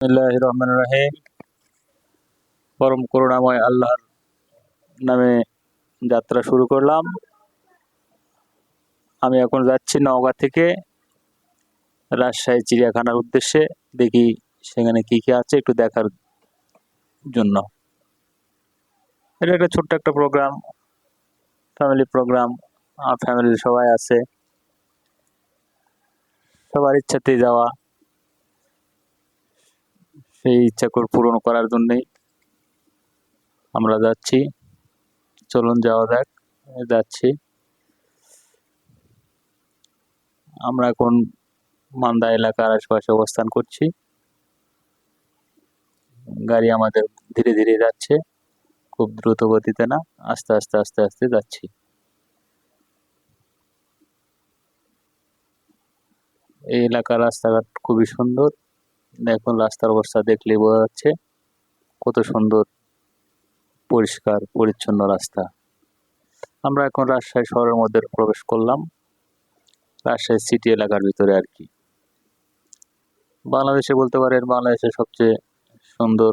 বিসমিল্লাহ রহমান রাহিম পরম করুণাময় আল্লাহর নামে যাত্রা শুরু করলাম। আমি এখন যাচ্ছি নওগাঁ থেকে রাজশাহী চিড়িয়াখানার উদ্দেশ্যে। দেখি সেখানে কি কি আছে, একটু দেখার জন্য। এটা একটা ছোট্ট একটা প্রোগ্রাম ফ্যামিলি প্রোগ্রাম আমার ফ্যামিলির সবাই আছে। সবার ইচ্ছাতেই যাওয়া। সেই ইচ্ছা পূরণ করার জন্যই আমরা যাচ্ছি। চলুন যাওয়া যাক, যাচ্ছি। আমরা এখন মান্দা এলাকার আশেপাশে অবস্থান করছি। গাড়ি আমাদের ধীরে ধীরে যাচ্ছে, খুব দ্রুত গতিতে না, আস্তে আস্তে আস্তে আস্তে যাচ্ছি। এই এলাকার রাস্তাঘাট খুবই সুন্দর। দেখুন, রাস্তার অবস্থা দেখলে বোঝা যাচ্ছে কত সুন্দর, পরিষ্কার, পরিচ্ছন্ন রাস্তা। আমরা এখন রাজশাহী শহরের মধ্যে প্রবেশ করলাম, রাজশাহী সিটি এলাকার ভিতরে আর কি। বাংলাদেশে বলতে পারেন, বাংলাদেশের সবচেয়ে সুন্দর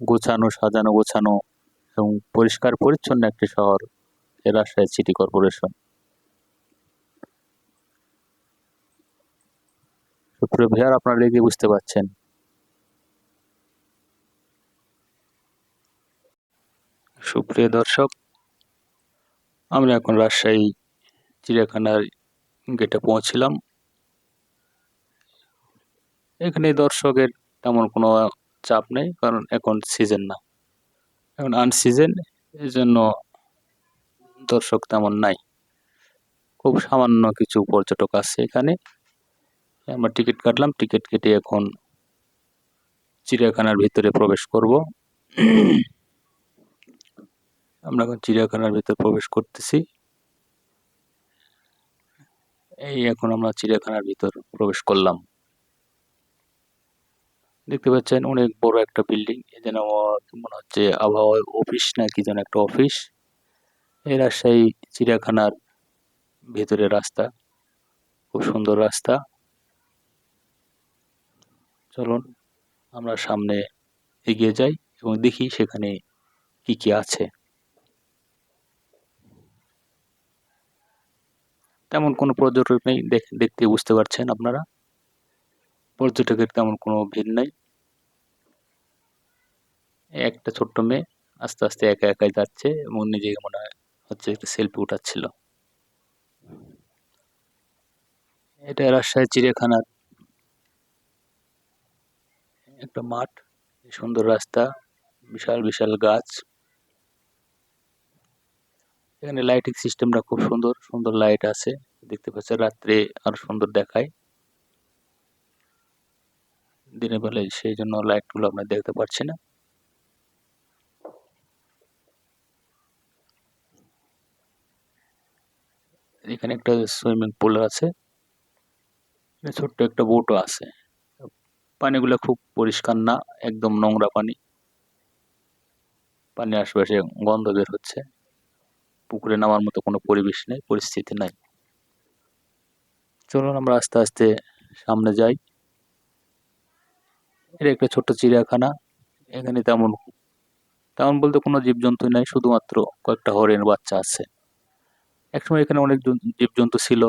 গোছানো, সাজানো, গোছানো এবং পরিষ্কার পরিচ্ছন্ন একটি শহর রাজশাহী সিটি কর্পোরেশন সুপ্রিয় ভিহার আপনারা দেখে বুঝতে পারছেন। সুপ্রিয় দর্শক, আমরা এখন রাজশাহী চিড়িয়াখানার গেটে পৌঁছিলাম। এখানে দর্শকের তেমন কোনো চাপ নেই, কারণ এখন সিজন না। এখন আনসিজন এই জন্য দর্শক তেমন নাই। খুব সামান্য কিছু পর্যটক আছে এখানে। আমরা টিকিট কাটলাম। টিকিট কেটে এখন চিড়িয়াখানার ভিতরে প্রবেশ করব। আমরা এখন চিড়িয়াখানার ভিতরে প্রবেশ করতেছি। এই এখন আমরা চিড়িয়াখানার ভিতর প্রবেশ করলাম। দেখতে পাচ্ছেন অনেক বড় একটা বিল্ডিং। এই যেন মনে হচ্ছে আবহাওয়া অফিস না কি যেন একটা অফিস। এই রাজশাহী চিড়িয়াখানার ভেতরে রাস্তা। খুব সুন্দর রাস্তা। চলুন আমরা সামনে এগিয়ে যাই এবং দেখি সেখানে কি কি আছে। তেমন কোনো পর্যটক নেই দেখতে বুঝতে পারছেন আপনারা। পর্যটকের তেমন কোনো ভিড় নেই। একটা ছোট্ট মেয়ে আস্তে আস্তে একা একাই যাচ্ছে এবং নিজেকে মনে হচ্ছে একটা সেলফি উঠাচ্ছিল। এটা রাজশাহী চিড়িয়াখানার একটা মাঠ, সুন্দর রাস্তা, বিশাল বিশাল গাছ। এখানে লাইটিং সিস্টেমটা খুব সুন্দর সুন্দর লাইট আছে। দেখতে পাচ্ছেন, রাত্রে আরও সুন্দর দেখায়। দিনের বেলায় সেই জন্য লাইটগুলো আমরা দেখতে পাচ্ছি না। এখানে একটা সুইমিং পুল আছে। ছোট্ট একটা বোটও আছে। পানিগুলো খুব পরিষ্কার না, একদম নোংরা পানি। পানির আশেপাশে গন্ধ বের হচ্ছে। পুকুরে নামার মতো কোনো পরিবেশ নেই, পরিস্থিতি নাই। চলুন আমরা আস্তে আস্তে সামনে যাই। এটা একটা ছোট্ট চিড়িয়াখানা। এখানে তেমন তেমন বলতে কোনো জীবজন্তু নাই, শুধুমাত্র কয়েকটা হরিণ বাচ্চা আছে। একসময় এখানে অনেক জীবজন্তু ছিল।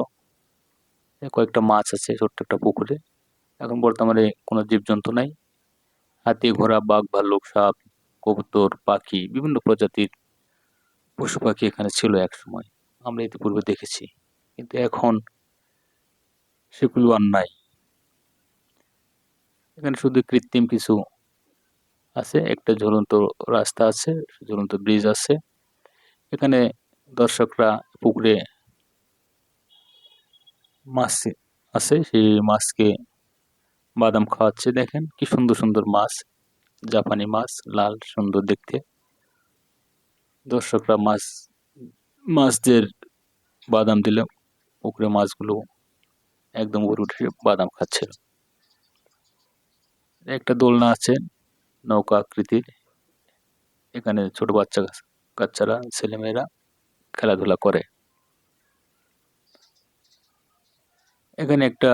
কয়েকটা মাছ আছে ছোট্ট একটা পুকুরে। এখন বর্তমানে কোনো জীবজন্তু নাই। হাতি, ঘোড়া, বাঘ, ভাল্লুক, সাপ, কবুতর, পাখি, বিভিন্ন প্রজাতির পশু পাখি এখানে ছিল এক সময় আমরা ইতিপূর্বে দেখেছি। কিন্তু এখন সেগুলো আর নাই। এখানে শুধু কৃত্রিম কিছু আছে। একটা ঝুলন্ত রাস্তা আছে ঝুলন্ত ব্রিজ আছে। এখানে দর্শকরা পুকুরে মাছ আছে, সেই মাছকে বাদাম খাওয়াচ্ছে। দেখেন কি সুন্দর সুন্দর মাছ, জাপানি মাছ, লাল, সুন্দর দেখতে। দর্শকরা মাছ, মাছদের বাদাম দিলে পুকুরে মাছগুলো একদম উপরে উঠে বাদাম খাচ্ছিল একটা দোলনা আছে, নৌকা আকৃতির। এখানে ছোট বাচ্চা বাচ্চারা ছেলেমেয়েরা খেলাধুলা করে। এখানে একটা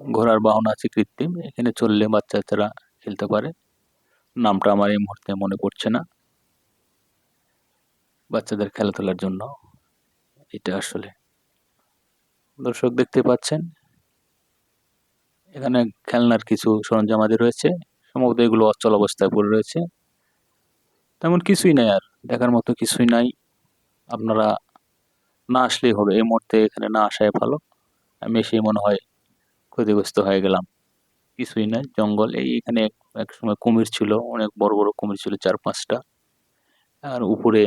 ঘোড়ার বাহন আছে কৃত্রিম, এখানে চললে বাচ্চা বাচ্চারা খেলতে পারে। নামটা আমার এই মুহূর্তে মনে পড়ছে না। বাচ্চাদের খেলাধুলার জন্য এটা আসলে দর্শক দেখতে পাচ্ছেন। এখানে খেলনার কিছু সরঞ্জামাদি রয়েছে, সম্ভবত এগুলো অচল অবস্থায় পড়ে রয়েছে। তেমন কিছুই নাই আর, দেখার মতো কিছুই নাই। আপনারা না আসলেই হবে, এই মুহূর্তে এখানে না আসাই ভালো। আমি এসেই মনে হয় ক্ষতিগ্রস্ত হয়ে গেলাম। কিছুই নাই জঙ্গল, এই এখানে এক সময় কুমির ছিল, অনেক বড় বড় কুমির ছিল চার, পাঁচটা। আর উপরে,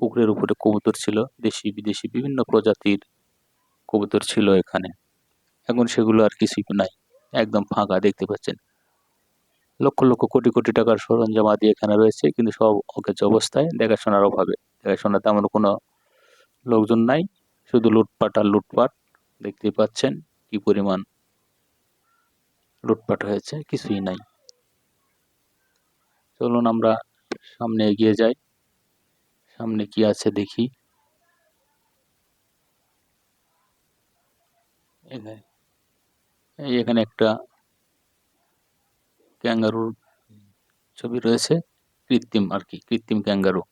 পুকুরের উপরে কবুতর ছিল, দেশি, বিদেশি, বিভিন্ন প্রজাতির কবুতর ছিল এখানে। এখন সেগুলো আর কিছুই নাই, একদম ফাঁকা, দেখতে পাচ্ছেন। লক্ষ লক্ষ, কোটি কোটি টাকার সরঞ্জাম আদি এখানে রয়েছে, কিন্তু সব অকেজ অবস্থায় দেখাশোনার অভাবে। দেখাশোনা তেমন কোনো লোকজন নাই, শুধু লুটপাট আর লুটপাট দেখতেই পাচ্ছেন। কি পরিমাণ লুটপাট হয়েছে? কিছুই নাই। চলুন আমরা সামনে এগিয়ে যাই। সামনে কি আছে দেখি। এই এখানে একটা ক্যাঙ্গারুর ছবি রয়েছে। কৃত্রিম আর কি, কৃত্রিম ক্যাঙ্গারু।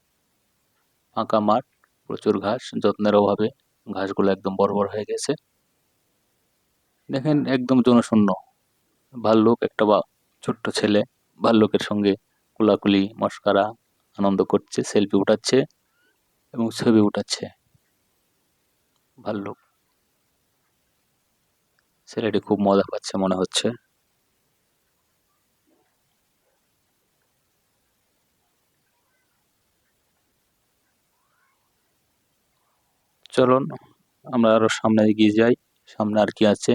ফাঁকা মাঠ, প্রচুর ঘাস, যত্নের অভাবে ঘাসগুলো একদম বড় বড় হয়ে গেছে। দেখেন, একদম জনশূন্য। ভাল্লুক একটা বা ছোট্ট ছেলে ভাল্লুকের সঙ্গে কুলাকুলি, মস্কারা, আনন্দ করছে সেলফি উঠাচ্ছে এবং ছবি উঠাচ্ছে। ভাল্লুক ছেলেটি খুব মজা পাচ্ছে মনে হচ্ছে। চলুন, আমরা আরও সামনে এগিয়ে যাই। সামনে আর কি আছে?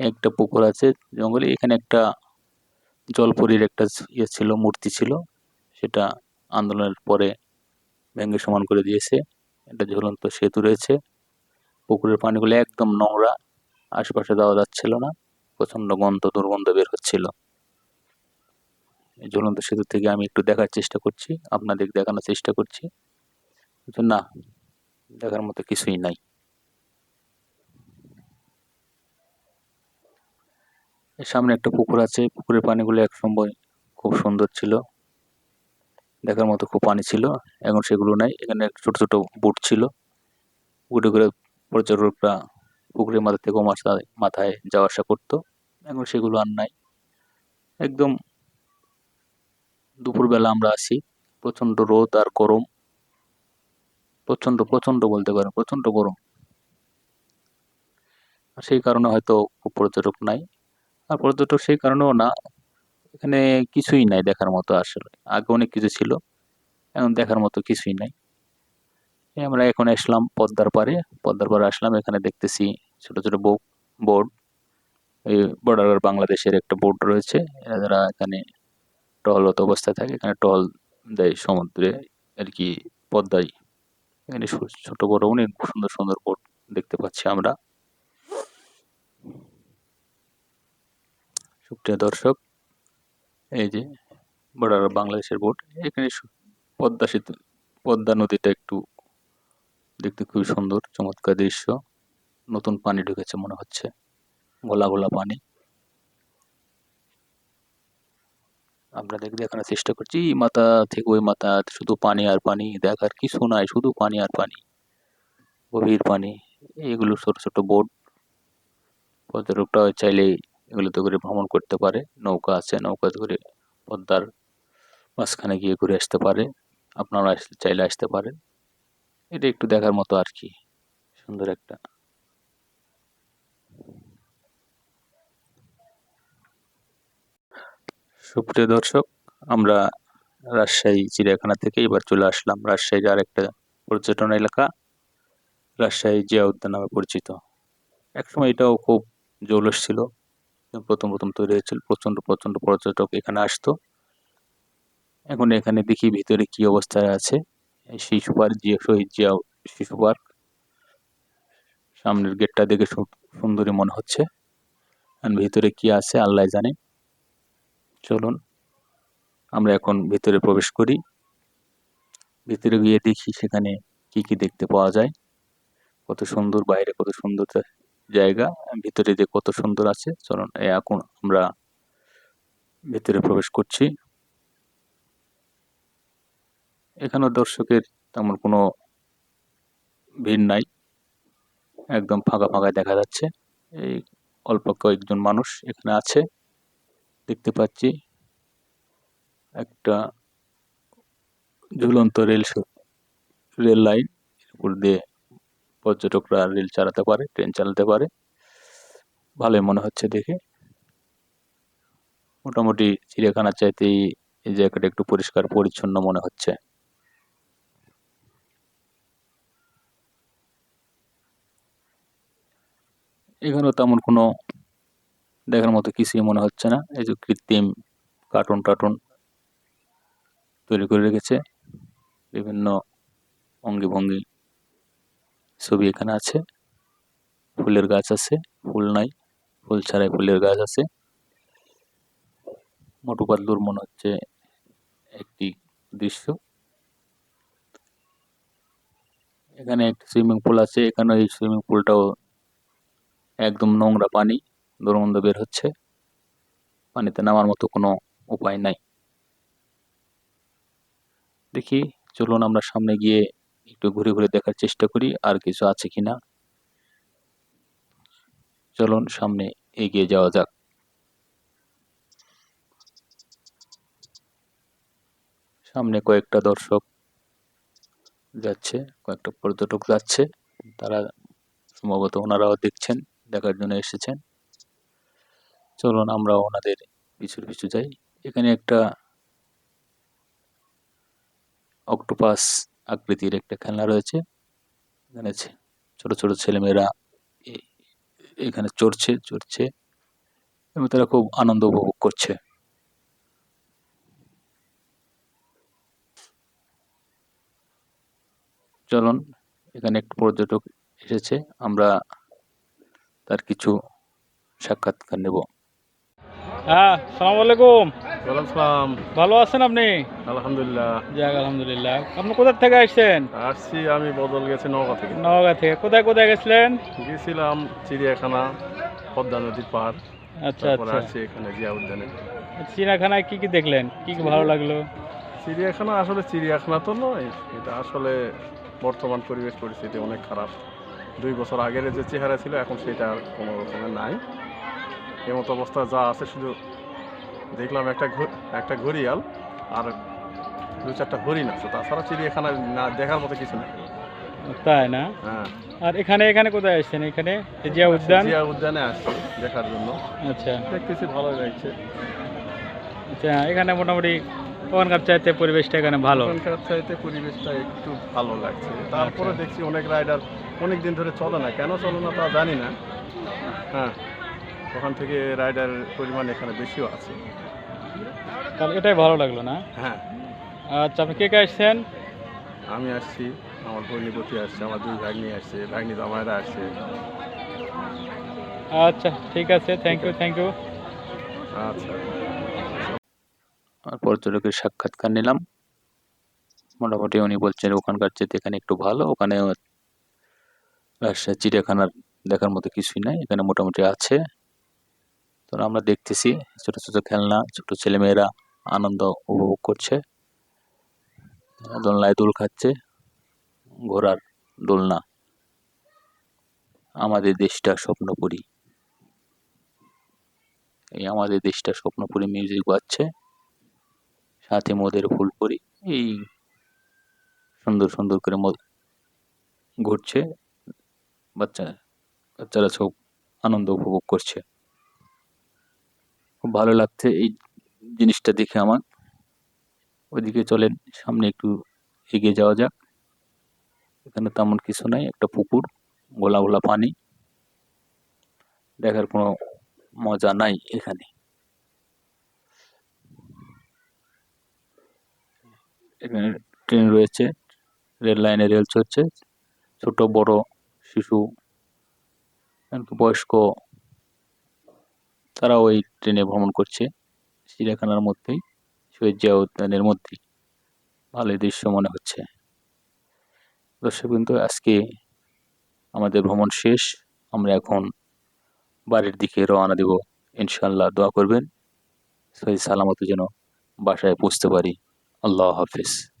একটা পুকুর আছে জঙ্গলে, এখানে একটা জলপরীর একটা ইয়ে ছিল, মূর্তি ছিল, সেটা আন্দোলনের পরে ভেঙে সমান করে দিয়েছে। একটা ঝুলন্ত সেতু রয়েছে। পুকুরের পানিগুলো একদম নোংরা, আশেপাশে দেওয়া যাচ্ছিল না, প্রচণ্ড গন্ধ, দুর্গন্ধ বের হচ্ছিল। ঝুলন্ত সেতু থেকে আমি একটু দেখার চেষ্টা করছি, আপনাদের দেখানোর চেষ্টা করছি। না, দেখার মতো কিছুই নাই। সামনে একটা পুকুর আছে, পুকুরের পানিগুলো এক সময় খুব সুন্দর ছিল। দেখার মতো খুব পানি ছিল, এখন সেগুলো নাই। এখানে ছোট ছোট বুট ছিল। বুটে করে পর্যটকরা পুকুরের মাথা থেকে মাথায় মাথায় যাওয়া আসা করতো। এখন সেগুলো আর নাই। একদম দুপুরবেলা আমরা আসি। প্রচণ্ড রোদ আর গরম। প্রচণ্ড প্রচণ্ড বলতে পারেন, প্রচণ্ড গরম। সেই কারণে হয়তো পর্যটক নাই। আর পর্যটক সেই কারণেও না, এখানে কিছুই নাই দেখার মতো আসলে। আগে অনেক কিছু ছিল, এখন দেখার মতো কিছুই নাই। আমরা এখন আসলাম পদ্মার পারে পদ্মার পারে আসলাম, এখানে দেখতেছি ছোট ছোট বুক বোর্ড। এই বর্ডার বাংলাদেশের একটা বোর্ড রয়েছে। যারা এখানে টহলত অবস্থায় থাকে, এখানে টহল দেয় সমুদ্রে আর কি পদ্মায়। এখানে ছোট বড় অনেক সুন্দর সুন্দর বোট দেখতে পাচ্ছি আমরা। সুপ্রিয় দর্শক, এই যে বর্ডার বাংলাদেশের বোট এখানে পদ্মা সেতু, পদ্মা নদীটা একটু দেখতে খুবই সুন্দর, চমৎকার দৃশ্য। নতুন পানি ঢুকেছে মনে হচ্ছে গোলা গোলা পানি। আপনাদের দেখানোর চেষ্টা করছি, এই মাথা থেকে ওই মাথা, শুধু পানি আর পানি, দেখার কিছু নাই, শুধু পানি আর পানি, গভীর পানি, এগুলো ছোট ছোট বোট। পর্যটকরা চাইলে এগুলোতে করে ভ্রমণ করতে পারে, নৌকা আছে নৌকাতে করে পদ্মার মাঝখানে গিয়ে ঘুরে আসতে পারে আপনারা চাইলে আসতে পারেন। এটা একটু দেখার মতো আর কি, সুন্দর একটা। সুপ্রিয় দর্শক, আমরা রাজশাহী চিড়িয়াখানা থেকে এবার চলে আসলাম। রাজশাহীর আর একটা পর্যটন এলাকা, রাজশাহী জিয়া উদ্যান নামে পরিচিত। একসময় এটাও খুব জৌলস ছিল। প্রথম প্রথম তৈরি হয়েছিল, প্রচণ্ড প্রচণ্ড পর্যটক এখানে আসতো। এখন এখানে দেখি ভিতরে কি অবস্থায় আছে। শিশু পার্ক জিয়া শহীদ জিয়া শিশু পার্ক। সামনের গেটটা দেখে সুন্দরী মনে হচ্ছে। ভিতরে কি আছে আল্লাহ জানে। চলুন, আমরা এখন ভিতরে প্রবেশ করি। ভিতরে গিয়ে দেখি সেখানে কি কি দেখতে পাওয়া যায়। কত সুন্দর, বাইরে কত সুন্দর জায়গা। ভিতরে যে কত সুন্দর আছে, চলুন এখন আমরা ভিতরে প্রবেশ করছি। এখানেও দর্শকের তেমন কোনো ভিড় নাই, একদম ফাঁকা ফাঁকা দেখা যাচ্ছে। এই অল্প কয়েকজন মানুষ এখানে আছে, দেখতে পাচ্ছি একটা ঝুলন্ত রেল রেল লাইন উপর দিয়ে পর্যটকরা রেল চালাতে পারে, ট্রেন চালাতে পারে। ভালোই মনে হচ্ছে দেখে। মোটামুটি চিড়িয়াখানার চাইতে এই- জায়গাটা একটু পরিষ্কার পরিচ্ছন্ন মনে হচ্ছে। এখানেও তেমন কোনো দেখার মতো কিছুই মনে হচ্ছে না। এই যে কৃত্রিম কার্টুন টার্টুন তৈরি করে রেখেছে। বিভিন্ন অঙ্গি ভঙ্গি ছবি এখানে আছে। ফুলের গাছ আছে, ফুল নাই। ফুল ছাড়াই ফুলের গাছ আছে। মোটু পাতলুর মনে হচ্ছে একটি দৃশ্য। এখানে একটি সুইমিং পুল আছে এখানে এই সুইমিং পুলটাও একদম নোংরা পানি, দুর্গন্ধ বের হচ্ছে। পানিতে নামার মতো কোনো উপায় নাই। দেখি, চলুন আমরা সামনে গিয়ে একটু ঘুরে ঘুরে দেখার চেষ্টা করি, আর কিছু আছে কিনা। চলুন সামনে এগিয়ে যাওয়া যাক। সামনে কয়েকটা দর্শক যাচ্ছে, কয়েকটা পর্যটক যাচ্ছে। তারা সম্ভবত ওনারাও দেখছেন, দেখার জন্য এসেছেন। চলুন আমরা ওনাদের পিছু পিছু যাই। এখানে একটা অক্টোপাস আকৃতির একটা খেলনা রয়েছে। এখানে ছোট ছোট ছেলেমেয়েরা এখানে চড়ছে চড়ছে এবং তারা খুব আনন্দ উপভোগ করছে। চলুন, এখানে একটু পর্যটক এসেছে, আমরা তার কিছু সাক্ষাৎকার নেব। হ্যাঁ সালাম আলাইকুম। ওয়ালাইকুম সালাম। ভালো আছেন আপনি? আলহামদুলিল্লাহ। যাক আলহামদুলিল্লাহ। আপনি কোথা থেকে আসছেন? আসছি আমি বদল গেছি নওগাঁ থেকে। নওগাঁ থেকে। কোথায় কোথায় গেছিলেন? গেছিলাম চিড়িয়াখানা পদ্মা নদীর পার আচ্ছা আচ্ছা। আসছি এখানে জিয়া উদ্যানে। চিড়িয়াখানায় কি কি দেখলেন? কি কি ভালো লাগল? চিড়িয়াখানা আসলে চিড়িয়াখানা তো নয় এটা আসলে বর্তমান পরিবেশ পরিস্থিতি অনেক খারাপ। দুই বছর আগের যে চেহারা ছিল এখন সেটা আর কোনো রকমের নাই। এমতো অবস্থা যা আছে শুধু দেখলাম একটা একটা ঘড়িয়াল আর দু চারটা হরিণ আছে। তাছাড়া চিড়িয়াখানা না দেখার মতো কিছু নেই। তাই না? হ্যাঁ। আর এখানে এখানে কোথায় আসছেন? এখানে জিয়া উদ্যান? জিয়া উদ্যানে আসছি দেখার জন্য। আচ্ছা। দেখতেছি ভালোই লাগছে। আচ্ছা এখানে মোটামুটি ওখানকার চাইতে পরিবেশটা এখানে ভালো। ওখানকার চাইতে পরিবেশটা একটু ভালো লাগছে। তারপরে আচ্ছা। দেখছি অনেক রাইডার অনেক দিন ধরে চলে না। কেন চলে না তা জানি না। হ্যাঁ। ওখান থেকে রাইডার পরিমাণ এখানে বেশিও আছে। তাহলে এটাই ভালো লাগল না? হ্যাঁ। আচ্ছা আপনি কে কে আসছেন? আমি আসছি আমার ভগ্নিপতি আসছে আমার দুই ভাগ্নি আসছে ভাগ্নি জামাইরা আসছে। আচ্ছা ঠিক আছে থ্যাংক ইউ থ্যাংক ইউ আচ্ছা। আর পর্যটকের সাক্ষাৎকার নিলাম। মোটামুটি উনি বলছেন ওখানকার চেয়ে এখানে একটু ভালো ওখানে রাজশাহী চিড়িয়াখানার দেখার মতো কিছুই নাই এখানে মোটামুটি আছে। তো আমরা দেখতেছি ছোট ছোট খেলনা, ছোট ছেলেমেয়েরা আনন্দ উপভোগ করছে। দোলনায় দোল খাচ্ছে, ঘোড়ার দোলনা। আমাদের দেশটা স্বপ্নপুরী। এই আমাদের দেশটা স্বপ্নপুরী মিউজিক বাজছে। সাথে মোদের ফুলপুরি, এই সুন্দর সুন্দর করে মদ ঘুরছে। বাচ্চা, বাচ্চারা সব আনন্দ উপভোগ করছে। খুব ভালো লাগছে এই জিনিসটা দেখে আমার। ওইদিকে চলেন, সামনে একটু এগিয়ে যাওয়া যাক। এখানে তেমন কিছু নাই, একটা পুকুর, গোলা গোলা পানি। দেখার কোনো মজা নাই এখানে। এখানে ট্রেন রয়েছে, রেল লাইনে রেল চলছে। ছোট, বড়, শিশু এমনকি বয়স্ক তারা ওই ট্রেনে ভ্রমণ করছে, চিড়িয়াখানার মধ্যেই জিয়া উদ্যানের মধ্যেই। ভালোই দৃশ্য মনে হচ্ছে। দর্শক কিন্তু আজকে আমাদের ভ্রমণ শেষ। আমরা এখন বাড়ির দিকে রওনা দেব। ইনশাল্লাহ দোয়া করবেন। সহি সালামত যেন বাসায় পৌঁছতে পারি। আল্লাহ হাফিজ।